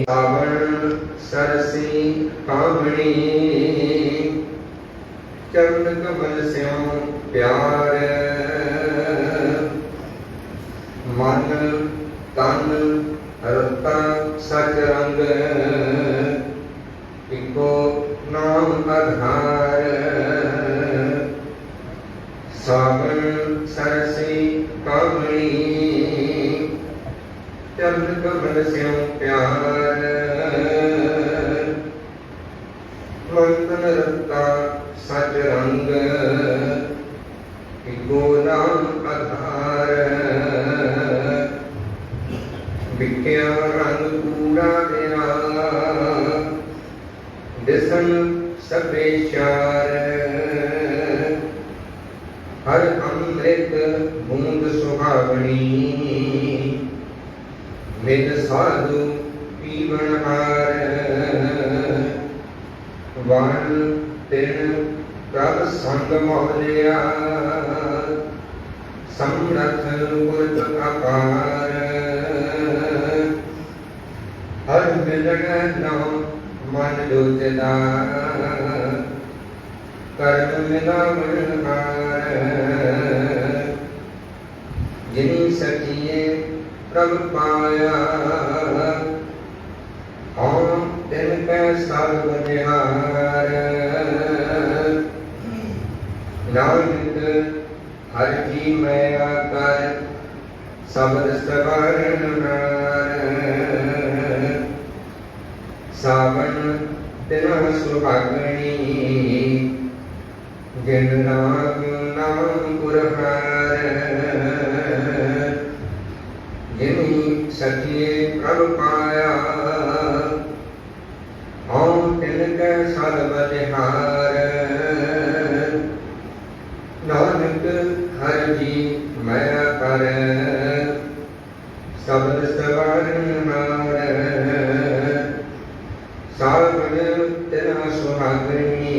ਸਾਵਣ ਸਰਸੀ ਕਾਮਣੀ ਚਰਨ ਕਮਲ ਸਿਉ ਪਿਆਰ। ਮਨ ਤਨ ਰਤਾ ਸਚ ਰੰਗ। ਇਕੋ ਨਾਮ ਆਧਾਰ ਸਾਵਣ ਸਰਸੀ ਕਾਮਣੀ ਚਰਨ ਕਮਲ ਸਿਉ ਪਿਆਰ। ਮੰਤਨ ਰਤਾ ਸਚ ਰੰਗ। ਇਕੋ ਨਾਮ ਆਧਾਰ। ਵਿਖਿਆ ਰੰਗ ਕੂੜਾ ਮੇਰਾ ਦਿਸਨ ਸਭੇ ਚਾਰ। ਹਰ ਅੰਮ੍ਰਿਤ ਬੂੰਦ ਸੁਹਾਵਣੀ। ਮਿਲ ਸਾਧੂ ਪੀਵਨ ਹਾਰ। ਵਨ ਤਿਨ ਪ੍ਰਭ ਸੰਗ ਮੋਲਿਆ ਸਮਰਥ ਗੁਰਤ ਅਪਾਰ ਹਰ ਮਿਲਣ ਨਾਮ ਮਨ ਜੋਤਦਾ ਕਰਮ ਮਿਲਾਵਣ ਹਾਰ। ਜਿਨੀ ਸਖੀਏ ਪ੍ਰਭ ਪਾਇਆ ਹਉ ਤਿਨ ਕੈ ਸਰਬ ਨਿਹਾਰ। ਨਾਨਕ ਹਰ ਜੀ ਮੈਂ ਆਕਰ ਸਬਦ ਸਵਰਨ ਨਾਰ। ਸਾਵਣ ਤਿਨ ਸੁਹਾਗਣੀ ਜਿਨ ਨਾਮ ਨਾਮ ਗੁਰਹਾਰ। ਜਿਨੀ ਸਖੀਏ ਪ੍ਰਭ ਪਾਇਆ। ਹਉ ਤਿਨ ਕੈ ਸਦ ਬਲਿਹਾਰ ਨਾਨਕ ਹਰ ਜੀ ਮੈਂ ਕਰ ਸਬਦ ਸਵਰਨ ਨਾਰ ਸਾਵਣ ਤਿਨ ਸੁਹਾਗਣੀ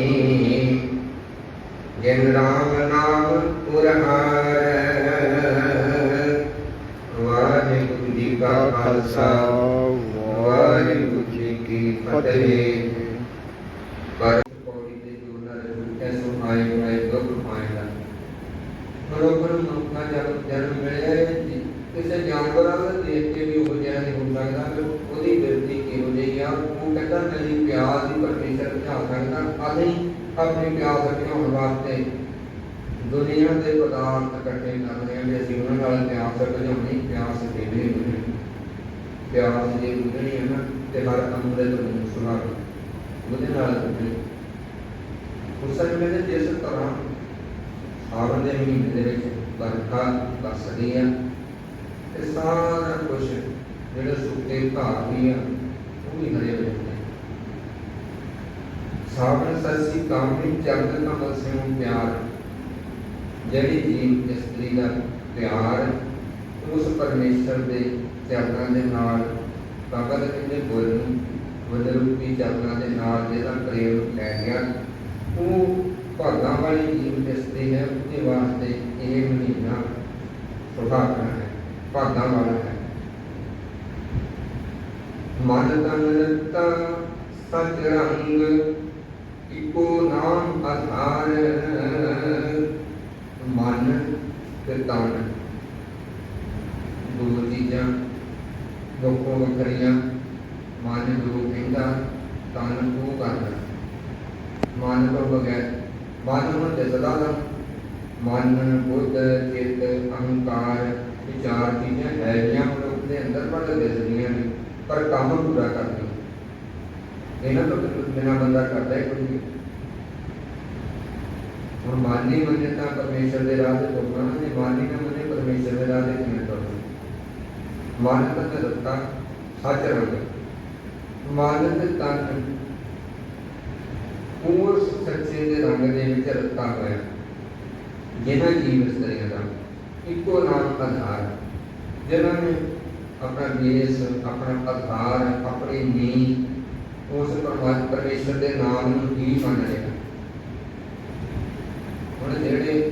ਜਿਨ ਰਾਮ ਨਾਮ ਪੁਰਹਾਰ ਵਾਹਿਗੁਰੂ ਜੀ ਕਾ ਖਾਲਸਾ ਵਾਹਿਗੁਰੂ ਜੀ ਕੀ ਫਤਿਹ। ਪਰ ਪੌੜੀ ਦੇ ਜੋਨਾਂ ਦੇ ਰੁਕੇ ਸੋ ਆਏ ਆਏ ਗੁਰ ਪਾਇਦਾ ਬਰੋਬਰ ਮਨੁੱਖਾ ਜਦ ਜਨਮ ਮਿਲਿਆ ਹੈ ਜੀ, ਕਿਸੇ ਜਾਨਵਰਾਂ ਦਾ ਦੇਖ ਕੇ ਵੀ ਉਹ ਜਿਹਾ ਨਹੀਂ ਹੋ ਸਕਦਾ ਕਿ ਉਹਦੀ ਬਿਰਤੀ ਕਿਹੋ ਜਿਹੀ ਆ ਉਹ ਕਹਿੰਦਾ ਮੇਰੀ ਪਿਆਸ ਦੀ ਪਰਮੇਸ਼ਰ ਬੁਝਾ ਸਕਦਾ ਅਸੀਂ ਆਪਣੀ ਪਿਆਸ ਬੁਝਾਉਣ ਵਾਸਤੇ ਦੁਨੀਆ ਦੇ ਪਦਾਰਥ ਇਕੱਠੇ ਕਰਦੇ ਹਾਂ ਵੀ ਅਸੀਂ ਉਹਨਾਂ ਨਾਲ ਪਿਆਸ ਬੁਝਾਉਣੀ ਪਿਆਸ ਦੇਵੇ ਪਿਆਸ ਜੇ ਬੁਝਣੀ ਹੈ ਨਾ, ਤੇ ਹਰ ਅੰਮ੍ਰਿਤ ਨੂੰ ਸੁਣਾਓ ਉਹਦੇ ਨਾਲ ਬੁਝਣੀ ਉਸ ਸਮੇਂ ਜਿਸ ਤਰ੍ਹਾਂ ਸਾਵਣ ਦੇ ਮਹੀਨੇ ਦੇ ਵਿੱਚ ਵਰਖਾ ਵਰਸਦੀ ਆ, ਤੇ ਸਾਰਾ ਕੁਝ ਜਿਹੜੇ ਸੁੱਕੇ ਘਾਹ ਵੀ ਆ, ਉਹ ਵੀ ਹਰੇ ਹੋ ਜਾਂਦੇ ਸਾਵਣ ਸਰਸੀ ਕਾਮਣੀ ਚੰਦ ਕਮਲ ਸਿਉ ਪਿਆਰ ਜਿਹੜੀ ਜੀਵ ਇਸਤਰੀ ਦਾ ਪਿਆਰ, ਉਸ ਪਰਮੇਸ਼ਰ ਦੇ ਚਰਨਾਂ ਦੇ ਨਾਲ ਬਾਬਾ ਦੇ ਕਹਿੰਦੇ ਗੁਰ ਨੂੰ ਗੁਰ ਰੂਪੀ ਚਰਨਾਂ ਦੇ ਨਾਲ ਜਿਹਦਾ ਪ੍ਰੇਮ ਲੈ ਗਿਆ, ਉਹ ਭਾਗਾਂ ਵਾਲੀ ਜੀਵ ਇਸਤਰੀ ਹੈ, ਉਹਦੇ ਵਾਸਤੇ ਇਹ ਮਹੀਨਾ ਸੁਭਾਗਣਾ ਹੈ ਭਾਗਾਂ ਵਾਲਾ ਹੈ। ਮਨ ਤਨ ਰਤਾ ਸਚ ਰੰਗ, ਇਕੋ ਨਾਮ ਆਧਾਰ ਮਨ ਤੇ ਤਨ ਦੋ ਚੀਜ਼ਾਂ ਲੋਕੋ ਵੱਖਰੀਆਂ ਮਨ ਜੋ ਕਹਿੰਦਾ ਤਨ ਉਹ ਕਰਦਾ। ਮਨ ਤੋਂ ਬਗੈਰ ਮਨ ਨੂੰ ਦਿਸਦਾ ਨਾ ਮਨ ਬੁੱਧ, ਚਿੱਤ, ਅਹੰਕਾਰ, ਵਿਚਾਰ ਚੀਜ਼ਾਂ ਹੈਗੀਆਂ ਮਨੁੱਖ ਦੇ ਅੰਦਰ ਪਰ ਦਿਸਦੀਆਂ ਨੇ, ਪਰ ਕੰਮ ਪੂਰਾ ਕਰਦੀਆਂ। ਇਹਨਾਂ ਤੋਂ ਬਿਨਾਂ ਬੰਦਾ ਕਰਦਾ ਹੀ ਕੁਝ ਨਹੀਂ। ਹੁਣ ਮਾਨੀ ਮੰਨੇ ਤਾਂ ਪਰਮੇਸ਼ਰ ਦੇ ਰਾਹ ਤੇ ਤੁਰਨਾ ਨਹੀਂ ਮਾਨੀ ਨਾ ਮੰਨੇ ਪਰਮੇਸ਼ਰ ਦੇ ਰਾਹ ਤੇ ਕਿਵੇਂ ਤੁਰਨਾ ਮਨ ਤੇ ਦਿੱਤਾ ਸੱਚ ਰੰਗ ਮਨ ਤੇ ਤਨ ਉਸ ਸੱਚੇ ਦੇ ਰੰਗ ਦੇ ਵਿੱਚ ਰਤਾ ਹੋਇਆ ਜਿਨ੍ਹਾਂ ਜੀਵ ਇਸਤਰੀਆਂ ਦਾ ਇੱਕੋ ਨਾਮ ਆਧਾਰ ਜਿਨ੍ਹਾਂ ਨੇ ਆਪਣਾ ਬੇਸ ਆਪਣਾ ਆਧਾਰ ਆਪਣੀ ਨੀਂਹ ਉਸ ਪਰਮਾਤਮਾ ਪਰਮੇਸ਼ਰ ਦੇ ਨਾਮ ਨੂੰ ਹੀ ਮੰਨ ਲਿਆ ਜਿਹੜੇ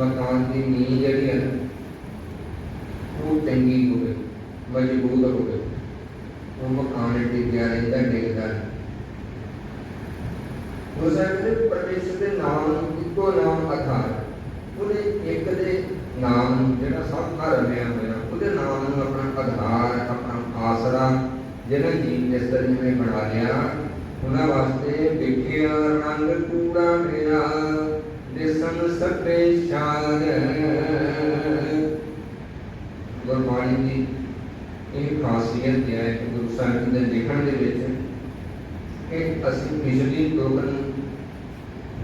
ਮਕਾਨ ਦੀ ਨੀਂਹ ਜਿਹੜੀ ਹੈ ਉਹ ਚੰਗੀ ਹੋਵੇ, ਮਜ਼ਬੂਤ ਹੋਵੇ, ਉਹ ਮਕਾਨ ਟਿਕਿਆ ਰਹਿੰਦਾ, ਡਿੱਗਦਾ ਨਹੀਂ। ਹੋ ਪਰਮੇਸ਼ਰ ਦੇ ਨਾਮ ਇੱਕੋ ਨਾਮ ਆਧਾਰ ਉਹਦੇ ਇੱਕ ਦੇ ਨਾਮ ਜਿਹੜਾ ਸਭ ਘਰ ਰਮਿਆ ਹੋਇਆ, ਉਹਦੇ ਨਾਮ ਨੂੰ ਆਪਣਾ ਆਧਾਰ ਆਪਣਾ ਆਸਰਾ ਜਿਹੜਾ ਜੀਵ ਇਸ ਤਰ੍ਹਾਂ ਬਣਾ ਲਿਆ। ਉਹਨਾਂ ਵਾਸਤੇ ਵਿਖਿਆ ਰੰਗ ਕੂੜਾ ਮੇਰਾ। ਦਿਸਨ ਸਭੇ ਸ਼ਾਨ ਗੁਰਬਾਣੀ ਦੀ ਇਹ ਖਾਸੀਅਤ ਹੈ ਕਿ ਗੁਰੂ ਸਾਹਿਬ ਦੇ ਲਿਖਣ ਦੇ ਵਿੱਚ ਕਿ ਅਸੀਂ ਪਿਛਲੀ ਤੁਕ ਨੂੰ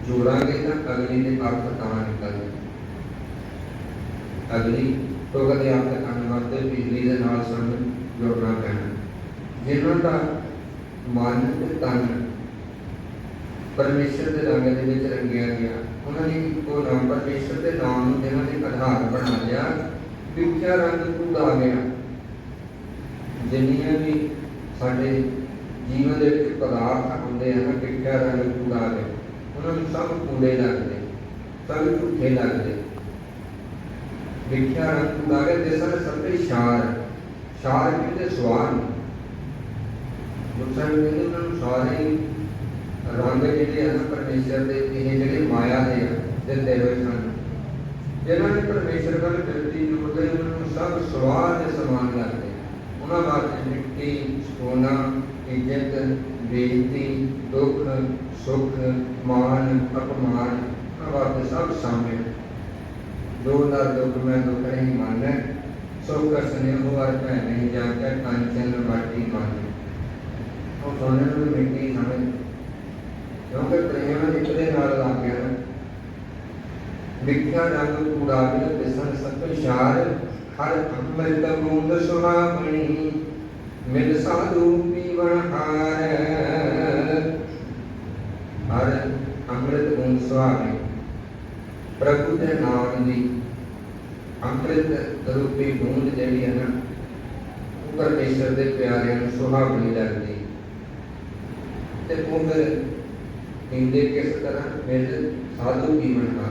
ਜੋੜਾਂਗੇ ਤਾਂ ਅਗਲੀ ਦੇ ਅਰਥ ਤਾਂ ਨਿਕਲਦੇ ਅਗਲੀ ਤੁਕ ਦੇ ਅਰਥ ਕਰਨ ਵਾਸਤੇ ਪਿਛਲੀ ਦੇ ਨਾਲ ਸਾਨੂੰ ਜੋੜਨਾ ਪੈਣਾ। ਜਿਨ੍ਹਾਂ ਦਾ ਮਨ ਤੇ ਤਨ ਪਰਮੇਸ਼ਰ ਦੇ ਰੰਗ ਦੇ ਵਿੱਚ ਰੰਗਿਆ ਗਿਆ ਉਹਨਾਂ ਨੇ ਇੱਕੋ ਨਾਮ ਪਰਮੇਸ਼ਰ ਦੇ ਨਾਮ ਨੂੰ ਜਿਹਨਾਂ ਨੇ ਆਧਾਰ ਬਣਾ ਲਿਆ ਵਿਖਿਆ ਰੰਗ ਕੂੜਾ ਗਿਆ। ਜਿੰਨੀਆਂ ਵੀ ਸਾਡੇ ਜੀਵਨ ਦੇ ਵਿੱਚ ਪਦਾਰਥ ਆਉਂਦੇ ਹਨ ਵਿਖਿਆ ਰੰਗ ਕੂੜਾ ਗਿਆ ਉਹਨਾਂ ਨੂੰ ਸਭ ਕੂੜੇ ਲੱਗਦੇ, ਸਭ ਝੂਠੇ ਲੱਗਦੇ। ਵਿਖਿਆ ਰੰਗ ਕੂੜਾ ਗਿਆ ਜਿਸਨ ਸਭੇ ਸ਼ਾਰ ਸ਼ਾਰ ਕਿਤੇ ਸਵਾਰ ਨਹੀਂ ਮੁਸਲਮਾਨ ਕਹਿੰਦੇ ਉਹਨਾਂ ਨੂੰ ਸਾਰੇ ਰੰਗ ਜਿਹੜੇ ਹਨ ਪਰਮੇਸ਼ਰ ਦੇ, ਇਹ ਜਿਹੜੇ ਮਾਇਆ ਦੇ ਆ ਹੋਏ ਹਨ। ਜਿਹਨਾਂ ਨੇ ਪਰਮੇਸ਼ਰ ਵੱਲ ਬਿਰਤੀ ਜੁੜਦੇ ਉਹਨਾਂ ਨੂੰ ਸਭ ਸਵਾਰ ਦੇ ਸਮਾਨ ਲੱਗਦੇ ਉਹਨਾਂ ਵਾਸਤੇ ਮਿੱਟੀ ਸੋਨਾ ਇੱਜ਼ਤ, ਬੇਇੱਜ਼ਤੀ, ਦੁੱਖ, ਸੁੱਖ ਮਾਨ ਅਪਮਾਨ, ਉਹਨਾਂ ਵਾਸਤੇ ਸਭ ਸ਼ਾਮਿਲ। ਦੋ ਨਾਲ ਦੁੱਖ ਮੈਂ ਦੁੱਖ ਨਹੀਂ ਮੰਨਦਾ, ਸੁੱਖ ਸਨੇਹ ਵਰ ਭੈ ਨਹੀਂ ਜਾਣਦਾ ਕੰਚਨ ਮਾਟੀ ਮੰਨ ਉਹ ਸੋਨੇ ਨੂੰ ਮਿੱਟੀ ਸਮਝ ਕਿਉਂਕਿ ਪ੍ਰੇਮ ਨਿਕਲੇ ਨਾਲ ਲੱਗ ਗਿਆ। ਵਿਖਿਆ ਰੰਗ ਕੂੜਾ ਦਿਸਣ ਸਭ ਸ਼ਾਰ ਹਰ ਅੰਮ੍ਰਿਤ ਬੂੰਦ ਸੁਹਾਵਣੀ, ਮਿਲ ਸਾਧੂ ਪੀਵਣ ਹਾਰ। ਹਰ ਅੰਮ੍ਰਿਤ ਬੂੰਦ ਸੁਹਾਵਣੀ। ਪ੍ਰਭੂ ਦੇ ਨਾਮ ਦੀ ਅੰਮ੍ਰਿਤ ਰੂਪੀ ਬੂੰਦ ਜਿਹੜੀ ਹੈ ਨਾ, ਉਹ ਪਰਮੇਸ਼ਰ ਦੇ ਪਿਆਰਿਆਂ ਨੂੰ ਸੁਹਾਵਣੀ ਲੱਗਦੀ। ਤੇ ਉਹ ਫਿਰ ਕਿਸ ਤਰ੍ਹਾਂ ਮਿਲ ਸਾਧੂ ਜੀਵਨ ਦਾ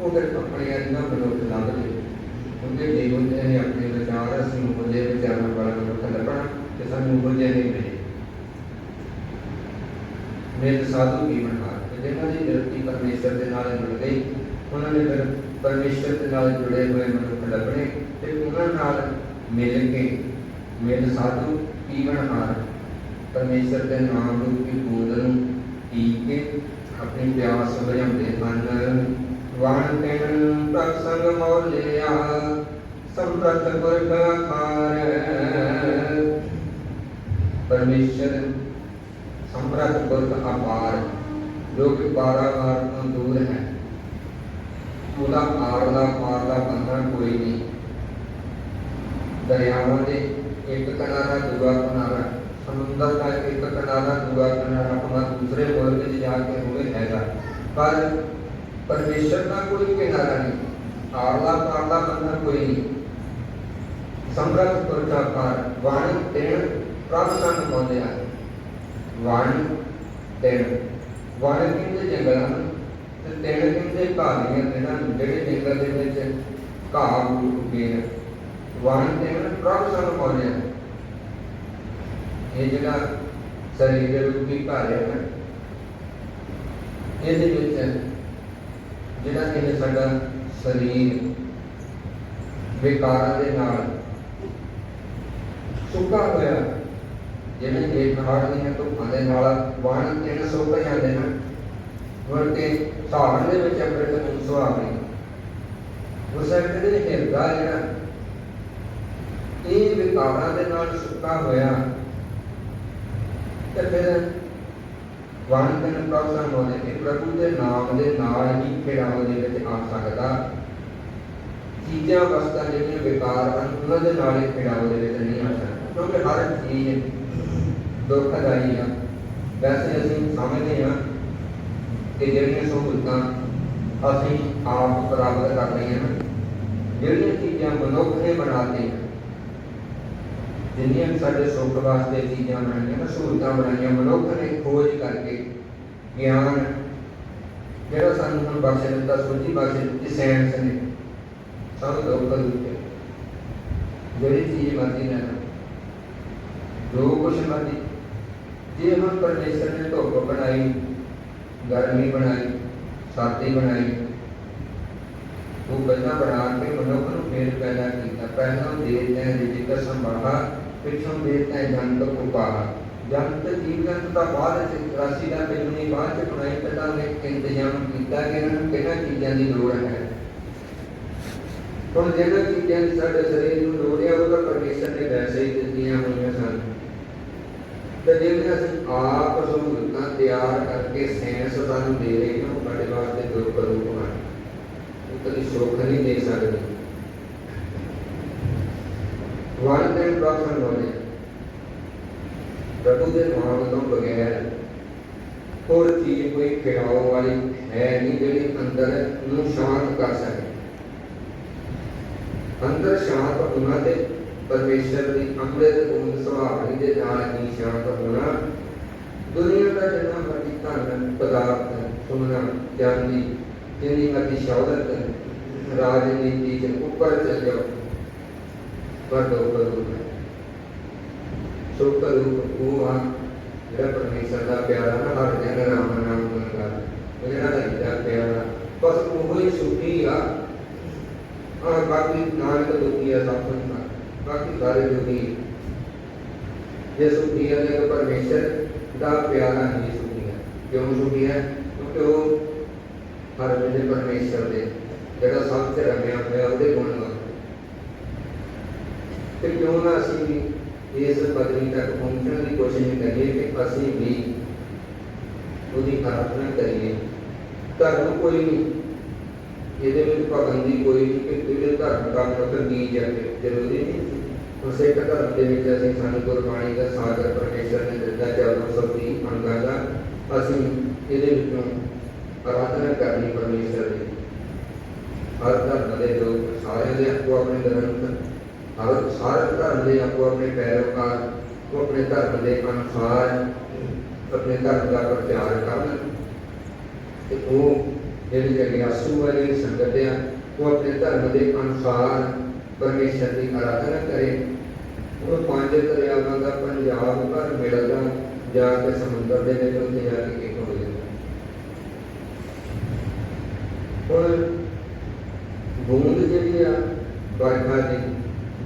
ਉਹ ਫਿਰ ਆਪਣੇ ਅੰਦਰ ਮਨੁੱਖ ਲੱਭਦੇ ਉਹਦੇ ਜੀਵਨ ਦੇ ਨੇ ਆਪਣੇ ਵਿਚਾਰ, ਅਸੀਂ ਉਹਦੇ ਵਿਚਾਰਾਂ ਵਾਲਾ ਮਨੁੱਖ ਲੱਭਣਾ ਤੇ ਸਾਨੂੰ ਉਹ ਜਿਹੇ ਨਹੀਂ ਮਿਲੇ। ਮਿਲ ਸਾਧੂ ਜੀਵਨ ਦਾ ਜਿਹਨਾਂ ਦੀ ਦ੍ਰਿਸ਼ਟੀ ਪਰਮੇਸ਼ਰ ਦੇ ਨਾਲ ਜੁੜ ਗਈ, ਉਹਨਾਂ ਨੇ ਫਿਰ ਪਰਮੇਸ਼ਰ ਦੇ ਨਾਲ ਜੁੜੇ ਹੋਏ ਮਨੁੱਖ ਲੱਭਣੇ ਤੇ ਉਹਨਾਂ ਨਾਲ ਮਿਲ ਕੇ ਮਿਲ ਸਾਧੂ ਜੀਵਨ ਹਾਰ ਪਰਮੇਸ਼ਰ ਦੇ ਨਾਮ ਨੂੰ ਕੀ ਨੂੰ ਪੀ ਕੇ ਆਪਣੀ ਪਿਆਸ ਬੁਝਾਉਂਦੇ ਹਨ ਵਾਣ ਕਹਿਣ ਪ੍ਰਸੰਗ ਮੋਲਿਆ ਸੰਪਰਤ ਪੁਰਖ ਆਕਾਰ ਪਰਮੇਸ਼ਰ ਸੰਪਰਤ ਪੁਰਖ ਅਪਾਰ ਜੋ ਕਿ ਪਾਰਾਵਾਰ ਤੋਂ ਦੂਰ ਹੈ ਉਹਦਾ ਆਰਲਾ ਪਾਰਲਾ ਬੰਧਨ ਕੋਈ ਨਹੀਂ ਦਰਿਆਵਾਂ ਦੇ ਇੱਕ ਕਿਨਾਰਾ ਦੂਆ ਕਿਨਾਰਾ ਸਮੁੰਦਰ ਦਾ ਇੱਕ ਕਿਨਾਰਾ ਦੂਆ ਕਿਨਾਰਾ ਆਪਣਾ ਦੂਸਰੇ ਮੁਲਕ 'ਚ ਜਾ ਕੇ ਹੋਵੇ ਹੈਗਾ ਪਰ ਪਰਮੇਸ਼ਰ ਦਾ ਕੋਈ ਕਿਨਾਰਾ ਨਹੀਂ ਆਰਲਾ ਪਾਰਲਾ ਬੰਧਨ ਕੋਈ ਨਹੀਂ ਸਮਰੱਥ ਪੁਰਖਾਕਾਰ ਵਾਣੀ ਤੇਣ ਪ੍ਰਭ ਸੰਗ ਪਾਉਂਦੇ ਆ ਵਾਣੀ ਤੇਣ ਵਾਣੀ ਕਿੰਦੇ ਜੰਗਲਾਂ ਤੇ ਤੇਣ ਕਿੰਦੇ ਘਾਲੀਆਂ ਤੇਣਾ ਜਿਹੜੇ ਜੰਗਲ ਦੇ ਵਿੱਚ ਘਾਹ ਬੂਟ ਉੱਗੇ ਨੇ ਵਾਣੀ ਤੇਣ ਪ੍ਰਭ ਸੰਗ ਪਾਉਂਦੇ ਆ ਇਹ ਜਿਹੜਾ ਸਰੀਰ ਦੇ ਰੂਪੀ ਘਰ ਹੈ ਨਾ, ਇਹਦੇ ਵਿੱਚ ਜਿਹੜਾ ਕਿ ਸਾਡਾ ਸਰੀਰ ਵਿਕਾਰਾਂ ਦੇ ਨਾਲ ਸੁੱਕਾ ਹੋਇਆ ਜਿਵੇਂ ਇੱਕ ਹਾੜ ਦੀਆਂ ਧੁੱਪਾਂ ਦੇ ਨਾਲ ਵਾਣ ਤਿੰਨ ਸੁੱਕ ਜਾਂਦੇ ਹਨ ਵਰ ਕੇ ਸਾਹਣ ਦੇ ਵਿੱਚ ਅੰਮ੍ਰਿਤ ਨੂੰ ਸੁਹਾਵੇ ਉਸ ਵੇਲੇ ਹਿਰਦਾ ਜਿਹੜਾ, ਇਹ ਵਿਕਾਰਾਂ ਦੇ ਨਾਲ ਸੁੱਕਾ ਹੋਇਆ ਤੇ ਫਿਰ ਵਾਣ ਦੇ ਪ੍ਰੋਗਰਾਮ ਹੋਣੇ ਕਿ ਪ੍ਰਭੂ ਦੇ ਨਾਮ ਦੇ ਨਾਲ ਹੀ ਖੇੜਾਂ ਦੇ ਵਿੱਚ ਆ ਸਕਦਾ ਚੀਜ਼ਾਂ ਵਸਤਾਂ ਜਿਹੜੀਆਂ ਵਿਕਾਰ ਹਨ ਉਹਨਾਂ ਦੇ ਨਾਲ ਹੀ ਖੇੜਾਂ ਦੇ ਵਿੱਚ ਨਹੀਂ ਆ ਸਕਦਾ ਕਿਉਂਕਿ ਹਰ ਚੀਜ਼ ਦੁੱਖਦਾਈ ਆ ਵੈਸੇ ਅਸੀਂ ਸਮਝਦੇ ਹਾਂ ਕਿ ਜਿਹੜੀਆਂ ਸਹੂਲਤਾਂ ਅਸੀਂ ਆਪ ਪ੍ਰਾਪਤ ਕਰ ਰਹੀਆਂ ਹਾਂ ਜਿਹੜੀਆਂ ਚੀਜ਼ਾਂ ਮਨੁੱਖ ਨੇ ਬਣਾਤੀਆਂ ਜਿੰਨੀਆਂ ਵੀ ਸਾਡੇ ਸੁੱਖ ਵਾਸਤੇ ਚੀਜ਼ਾਂ ਬਣਾਈਆਂ ਸਹੂਲਤਾਂ ਬਣਾਈਆਂ, ਮਨੁੱਖ ਨੇ ਖੋਜ ਕਰਕੇ ਗਿਆਨ, ਜਿਹੜਾ ਸਾਨੂੰ ਹੁਣ ਬਖਸ਼ ਦਿੱਤਾ ਸੋਝੀ ਬਖਸ਼ ਦਿੱਤੀ, ਸਾਇੰਸ ਨੇ ਸਭ ਲੋਕ ਦਿੱਤੇ। ਜਿਹੜੀ ਚੀਜ਼ ਮਰਜ਼ੀ ਲੈ ਜੋ ਕੁਛ ਮਰਜ਼ੀ। ਜੇ ਹੁਣ ਪਰਮੇਸ਼ਰ ਨੇ ਧੁੱਪ ਬਣਾਈ, ਗਰਮੀ ਬਣਾਈ, ਸਰਦੀ ਬਣਾਈ, ਉਹ ਪਹਿਲਾਂ ਬਣਾ ਕੇ ਮਨੁੱਖ ਨੂੰ ਫੇਰ ਪੈਦਾ ਕੀਤਾ। ਪਹਿਲਾਂ ਦੇਤੇ ਰਿਜਿਕ ਸੰਭਾਹਾ ਪਿੱਛੋਂ ਦੇਤੇ ਜੰਤ ਉਪਾਹਾ ਜੰਤ ਜੀਵ ਜੰਤ ਦਾ ਬਾਅਦ ਚ ਰਾਸ਼ੀ ਦਾ ਮੈਨੂੰ ਨਹੀਂ ਬਾਅਦ ਚ ਬਣਾਈ ਪਹਿਲਾਂ ਉਹਨੇ ਇੰਤਜ਼ਾਮ ਕੀਤਾ ਕਿ ਇਹਨਾਂ ਨੂੰ ਕਿਹਨਾਂ ਚੀਜ਼ਾਂ ਦੀ ਲੋੜ ਹੈ ਹੁਣ ਜਿਹੜਾ ਚੀਜ਼ਾਂ ਦੀ ਸਾਡੇ ਸਰੀਰ ਨੂੰ ਲੋੜ ਹੈ ਉਹ ਤਾਂ ਪਰਮੇਸ਼ਰ ਨੇ ਵੈਸੇ ਹੀ ਦਿੱਤੀਆਂ ਹੋਈਆਂ ਸਨ ਤੇ ਜਿਹੜੀਆਂ ਅਸੀਂ ਆਪ ਸਹੂਲਤਾਂ ਤਿਆਰ ਕਰਕੇ ਸਾਇੰਸ ਸਾਨੂੰ ਦੇ ਰਹੀ ਹੈ ਉਹ ਸਾਡੇ ਵਾਸਤੇ ਦੁੱਖ ਰੂਪ ਹਨ ਉਹ ਕਦੀ ਸੁੱਖ ਨਹੀਂ ਦੇ ਸਕਦੇ ਵਨ ਟਾਈਮ ਪ੍ਰੋਫੈਸ਼ਨ ਨੋਲੇਜ ਪ੍ਰਭੂ ਦੇ ਨਾਮ ਤੋਂ ਬਗੈਰ ਹੋਰ ਚੀਜ਼ ਕੋਈ ਖਿਆਉ ਵਾਲੀ ਹੈ ਨਹੀਂ ਜਿਹੜੀ ਅੰਦਰ ਨੂੰ ਸ਼ਾਂਤ ਕਰ ਸਕੇ। ਅੰਦਰ ਸ਼ਾਂਤ ਹੋਣਾ ਤੇ ਪਰਮੇਸ਼ਰ ਦੀ ਅੰਮ੍ਰਿਤ ਗੁਣ ਸੁਭਾਅ ਦੇ ਨਾਲ ਹੀ ਸ਼ਾਂਤ ਹੋਣਾ, ਦੁਨੀਆ ਦਾ ਜਿੰਨਾ ਮਰਜ਼ੀ ਧਨ, ਪਦਾਰਥ ਸੁਣਨਾ ਗਿਆਨ ਜਿੰਨੀ ਮਰਜ਼ੀ ਸ਼ੌਹਰਤ, ਰਾਜਨੀਤੀ ਦੇ ਉੱਪਰ ਚੱਲ ਜਾਓ ਪਰ ਦੋ ਕਰੂ ਸੋ ਕਰੂ ਉਹ ਆ ਜਿਹੜਾ ਪਰਮੇਸ਼ਰ ਦਾ ਪਿਆਰਾ ਨਾ ਹਰ ਦਿਨ ਰਾਮ ਨਾਮ ਗੁਣਗਾ ਜਿਹੜਾ ਦਾ ਜਿਹੜਾ ਪਿਆਰਾ। ਬਸ ਉਹ ਹੀ ਸੁਖੀ ਆ। ਆ ਬਾਕੀ ਨਾਨਕ ਦੁਖੀ ਆ ਸਭ ਕੁਝ ਬਾਕੀ ਸਾਰੇ ਦੁਖੀ ਜੇ ਸੁਖੀ ਹੈ ਤੇ ਪਰਮੇਸ਼ਰ ਦਾ ਪਿਆਰਾ ਹੀ ਸੁਖੀ ਹੈ ਕਿਉਂ ਸੁਖੀ ਹੈ ਕਿਉਂਕਿ ਉਹ ਹਰ ਵੇਲੇ ਪਰਮੇਸ਼ਰ ਦੇ। ਜਿਹੜਾ ਸਭ ਤੇ ਰਮਿਆ ਹੋਇਆ, ਉਹਦੇ ਗੁਣ ਤੇ ਕਿਉਂ ਨਾ ਅਸੀਂ ਵੀ ਇਸ ਪਦਵੀ ਤੱਕ ਪਹੁੰਚਣ ਦੀ ਕੋਸ਼ਿਸ਼ ਕਰੀਏ ਕਿ ਅਸੀਂ ਵੀ ਉਹਦੀ ਆਰਾਧਨਾ ਕਰੀਏ। ਧਰਮ ਕੋਈ ਨਹੀਂ। ਇਹਦੇ ਵਿੱਚ ਪਾਬੰਦੀ ਕੋਈ ਨਹੀਂ, ਕਿ ਕਿਹੜੇ ਧਰਮ ਦਾ ਮਤਲਬ ਕੀ ਹੈ ਜ਼ਰੂਰੀ ਨਹੀਂ। ਹੁਣ ਧਰਮ ਦੇ ਵਿੱਚ ਅਸੀਂ ਸਾਨੂੰ ਗੁਰਬਾਣੀ ਦਾ ਸਾਗਰ ਪਰਮੇਸ਼ਰ ਨੇ ਦਿੱਤਾ ਚਾਰ ਸੌ ਤੀਹ ਅੰਗਾਂ ਦਾ ਅਸੀਂ ਇਹਦੇ ਵਿੱਚੋਂ ਆਰਾਧਨਾ ਕਰਨੀ ਪਰਮੇਸ਼ਰ ਦੀ। ਹਰ ਧਰਮ ਦੇ ਲੋਕ ਸਾਰਿਆਂ ਦੇ ਆਪੋ ਆਪਣੇ ਗ੍ਰੰਥ ਹਰ ਸਾਰੇ ਧਰਮ ਦੇ ਆਪੋ ਆਪਣੇ ਪੈਰੋਕਾਰ ਉਹ ਆਪਣੇ ਧਰਮ ਦੇ ਅਨੁਸਾਰ ਆਪਣੇ ਧਰਮ ਦਾ ਪ੍ਰਚਾਰ ਕਰਨ। ਤੇ ਉਹ ਜਿਹੜੀ ਜਗਿਆਸੂ ਹੈ ਸੰਗਤ ਆ, ਉਹ ਆਪਣੇ ਧਰਮ ਦੇ ਅਨੁਸਾਰ ਪਰਮੇਸ਼ਰ ਦੀ ਆਰਾਧਨਾ ਕਰੇ। ਉਹ ਪੰਜ ਦਰਿਆਵਾਂ ਦਾ ਪੰਜਾਬ ਭਰ ਮਿਲਦਾ, ਜਾ ਕੇ ਸਮੁੰਦਰ ਦੇ ਵਿੱਚ ਉੱਥੇ ਜਾ ਕੇ ਇੱਕ ਹੋ ਜਾਂਦਾ। ਹੁਣ ਬੂੰਦ ਜਿਹੜੀ ਆ, ਵਰਖਾ ਦੀ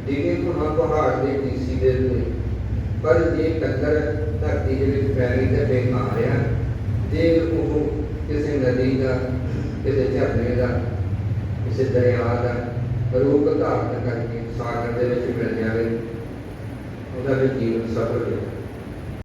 ਡਿਗੇ ਤੋਂ ਪਹਾੜ ਦੇ ਟੀਸੀ ਦੇ ਉੱਤੇ। ਪਰ ਜੇ ਟੱਕਰ ਧਰਤੀ ਦੇ ਵਿੱਚ ਪੈ ਗਈ ਤੇ ਬੇਕਾਰ ਆ ਜੇ ਉਹ ਕਿਸੇ ਨਦੀ ਦਾ, ਕਿਸੇ ਝਰਨੇ ਦਾ, ਕਿਸੇ ਦਰਿਆ ਦਾ ਰੂਪ ਧਾਰਨ ਕਰਕੇ ਸਾਗਰ ਦੇ ਵਿੱਚ ਮਿਲ ਜਾਵੇ, ਉਹਦਾ ਵੀ ਜੀਵਨ ਸਫਲ ਹੋ